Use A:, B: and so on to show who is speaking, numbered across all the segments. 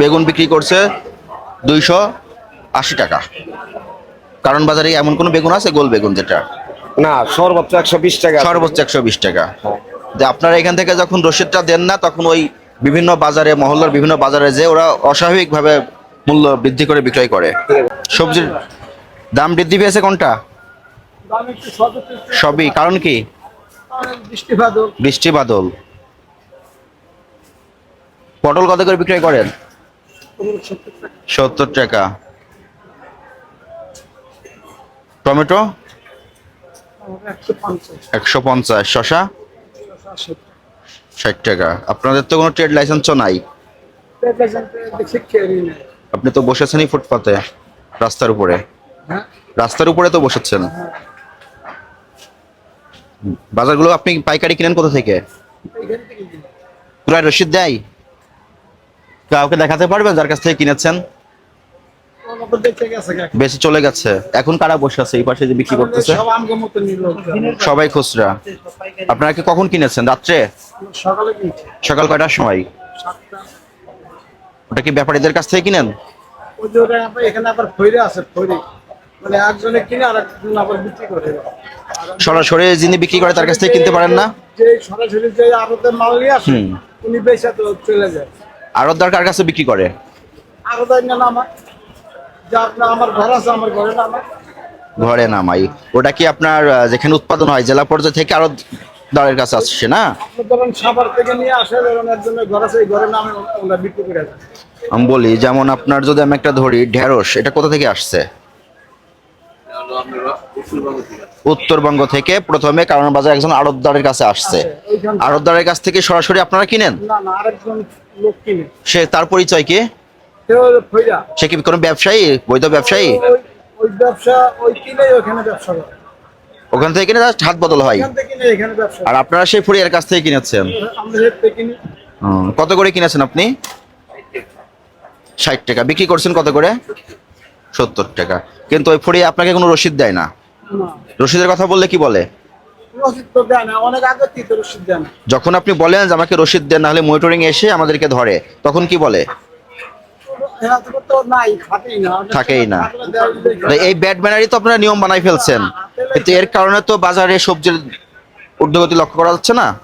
A: বেগুন বিক্রি করছে দুইশো আশি টাকা। কারণ বাজারে এমন কোনো বেগুন আছে গোল বেগুন যেটা?
B: না সর্বোচ্চ একশো বিশ টাকা
A: সর্বোচ্চ একশো বিশ টাকা। যে আপনারা এখান থেকে যখন রসিদটা দেন না তখন ওই বিভিন্ন বাজারে মহল্লার বিভিন্ন বাজারে যে ওরা অস্বাভাবিকভাবে মূল্য বৃদ্ধি করে বিক্রয় করে। সবজির দাম বৃদ্ধি পেয়েছে কোনটা? সবই কারণ কি?
C: বৃষ্টি বাদল।
A: বৃষ্টি বাদল। পটল কত করে বিক্রয় করেন? সত্তর টাকা। টমেটো?
C: একশো পঞ্চাশ।
A: শশা ষাট টাকা। আপনাদের তো কোনো ট্রেড লাইসেন্সও নাই। আপনি তো বসেছেনই ফুটপাতে রাস্তার উপরে। রাস্তার উপরে তো বসেছেন। বাজারগুলো আপনি পাইকারি কিনেন কোথা থেকে। পুরো রসিদ দেয়? কাউকে দেখাতে পারবেন যার কাছ থেকে কিনেছেন। বেশি চলে গেছে। এখন কারা বসে আছে? এই পাশে যে বিক্রি করতেছে? সবাই খুচরা। আপনারা কি কখন কিনেছেন? রাত্রে?
C: সকাল
A: কয়টার সময়? ওটা কি ব্যাপারীদের কাছ থেকে কিনেন?
C: মানে
A: সরাসরি যিনি বিক্রি করে তার কাছ থেকে কিনতে পারেন না?
C: সরাসরি যে আড়তে মাল নিয়ে আসে
A: হুম।
C: উনি বেচা তো চলে যায়।
A: আরতদার কার কাছে বিক্রি করে?
C: না আমার। যে আপনার আমার ঘর আছে আমার ঘরে না
A: ঘরে নামাই ওটা কি আপনার যেখানে উৎপাদন হয় জেলা পর্যায়ে থেকে আরও দাঁড়ের কাছে আসছে না?
C: ধরেন সাভার থেকে নিয়ে আসে ধরেন একজনের ঘর আছে এই ঘরের নামে ওরা বিক্রি করে
A: আমি বলি যেমন আপনার যদি আমি একটা ধরি ঢেঁড়স এটা কোথা থেকে আসছে? উত্তরবঙ্গ থেকে প্রথমে কারণ বাজার একজন আড়তদারের কাছে আসছে। আড়তদারের কাছ থেকে সরাসরি আপনারা কিনেন?
C: না না আরেকজন লোক কিনে।
A: সে তার পরিচয় কি?
C: সে
A: কি কোনো ব্যবসায়ী? বৈধ ব্যবসায়ী?
C: ওই ওই ব্যবসা ওই কিনে ওখানে ব্যবসা করে।
A: ওখান থেকে কিনে হাত বদল হয়। আর আপনারা সেই ফুরিয়ার কাছ থেকে কিনেছেন? কত করে কিনেছেন আপনি? ষাট টাকা। বিক্রি করছেন কত করে? সত্তর টাকা। কিন্তু ওই ফুরিয়ে আপনাকে কোনো রসিদ দেয় না।
C: না।
A: রসিদের কথা বললে কি বলে? যখন আপনি বলেন যে আমাকে রসিদ দেন নাহলে মনিটরিং এসে আমাদেরকে ধরে তখন কি বলে?
C: থাকেই না।
A: থাকেই না।
C: থাকলে দেওয়া দিলেই
A: তো এই ব্যাড ম্যানারই তো আপনারা নিয়ম বানাই ফেলছেন। কিন্তু এর কারণে তো বাজারে সবজির ঊর্ধ্বগতি লক্ষ্য করা যাচ্ছে না।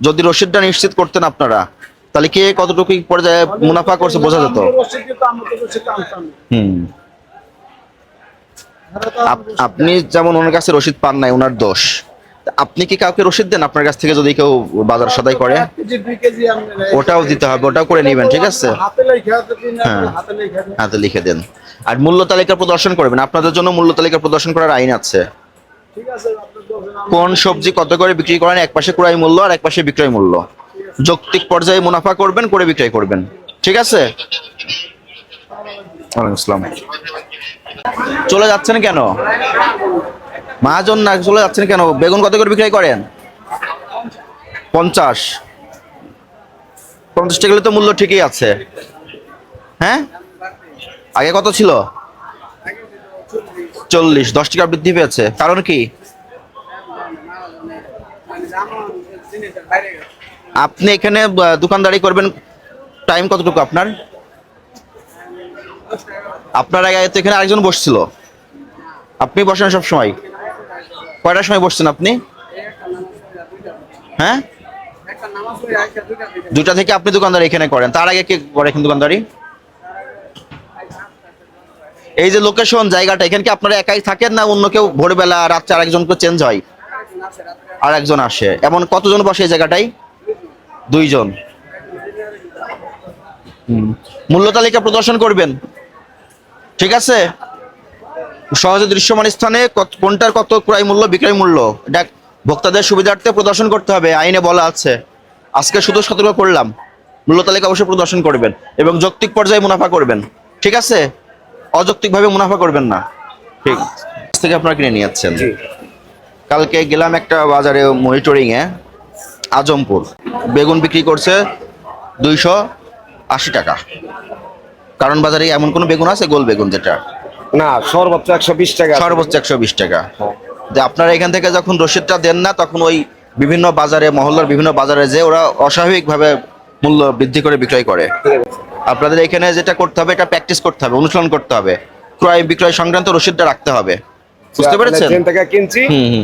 A: যদি রসিদটা নিশ্চিত করতেন আপনারা তাহলে কে কতটুকু পর্যায়ে মুনাফা করছে বোঝা যেত। হুম। আপ- আপনি যেমন ওনার কাছে রসিদ পান নাই ওনার দোষ। আপনি কি কাউকে রসিদ দেন আপনার কাছ থেকে যদি কেউ বাজার সদাই করে। ওটাও দিতে হবে ওটাও করে নেবেন ঠিক আছে? হ্যাঁ।
C: হাতে লেখা
A: দেন। আর মূল্য তালিকা প্রদর্শন করবেন। আপনাদের জন্য মূল্য তালিকা প্রদর্শন করার আইন আছে। কোন সবজি কত করে বিক্রি করেন? এক পাশে ক্রয় মূল্য আর এক পাশে বিক্রয় মূল্য। যৌক্তিক পর্যায়ে মুনাফা করবেন করে বিক্রয় করবেন। ঠিক আছে? চলে যাচ্ছেন কেন? মহাজন না চলে যাচ্ছেন কেন? বেগুন কত করে বিক্রয় করেন? পঞ্চাশ। পঞ্চাশ টাকা তো মূল্য ঠিকই আছে। হ্যাঁ? আগে কত ছিল? চল্লিশ। দশ টাকা বৃদ্ধি পেয়েছে। কারণ কি? আপনি এখানে দোকানদারি করবেন, টাইম কতটুকু আপনার? আপনার আগে এখানে আরেকজন বসছিল। আপনি বসেন সব সময় কয়টার সময় বসছেন আপনি? হ্যাঁ? দুটা থেকে আপনি দোকানদারি এখানে করেন। তার আগে কে করে এখানে দোকানদারি? এই যে লোকেশন জায়গাটা, এখানে কি আপনারা একাই থাকেন না অন্য কেউ? ভোরবেলা, রাত্রে আরেকজন করে চেঞ্জ হয়? আর একজন আসে। এমন কতজন বসে এই জায়গাটায়? দুইজন। মূল্য তালিকা প্রদর্শন করবেন। ঠিক আছে? সহজে দৃশ্যমান স্থানে কোনটার কত ক্রয় মূল্য বিক্রয় মূল্য? এটা ভোক্তাদের সুবিধার্থে প্রদর্শন করতে হবে আইনে বলা আছে। আজকে শুধু সতর্ক করলাম। মূল্য তালিকা অবশ্যই প্রদর্শন করবেন এবং যৌক্তিক পর্যায়ে মুনাফা করবেন। ঠিক আছে? অযৌক্তিকভাবে মুনাফা করবেন না। ঠিক আজ থেকে আপনারা কিনে নিয়ে যাচ্ছেন কালকে গেলাম একটা বাজারে মনিটরিং এ আজমপুর। বেগুন বিক্রি করছে দুইশো আশি টাকা। কারণ বাজারে এমন কোনো বেগুন আছে? গোল বেগুন যেটা।
B: না সর্বোচ্চ একশো বিশ টাকা
A: সর্বোচ্চ একশো বিশ টাকা। যে আপনারা এখান থেকে যখন রসিদটা দেন না তখন ওই বিভিন্ন বাজারে মহল্লার বিভিন্ন বাজারে যে ওরা অস্বাভাবিকভাবে মূল্য বৃদ্ধি করে বিক্রয় করে। আপনাদের এখানে যেটা করতে হবে এটা প্র্যাকটিস করতে হবে অনুশীলন করতে হবে। ক্রয় বিক্রয় সংক্রান্ত রসিদটা রাখতে হবে। বুঝতে পেরেছেন?
B: থেকে কিনছি।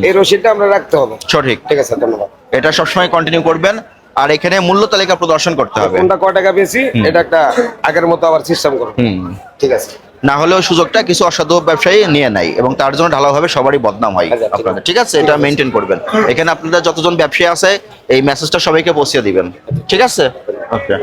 B: এই রসিদটা আমরা রাখতে হবে।
A: সঠিক।
B: ঠিক আছে ধন্যবাদ।
A: এটা সবসময় কন্টিনিউ করবেন। আর এখানে মূল্য তালিকা প্রদর্শন করতে হবে।
B: কোনটা কয় টাকা বেশি এটা একটা আগের মতো আবার সিস্টেম করো
A: হুম।
B: ঠিক আছে।
A: না হলেও সুযোগটা কিছু অসাধু ব্যবসায়ী নিয়ে নেয় এবং তার জন্য ঢালাওভাবে সবারই বদনাম হয়
B: আপনারা ঠিক
A: আপনাদের ঠিক আছে? এটা মেনটেন করবেন। এখানে আপনাদের যতজন ব্যবসায়ী আছে এই মেসেজটা সবাইকে পৌঁছে দিবেন। ঠিক আছে? ওকে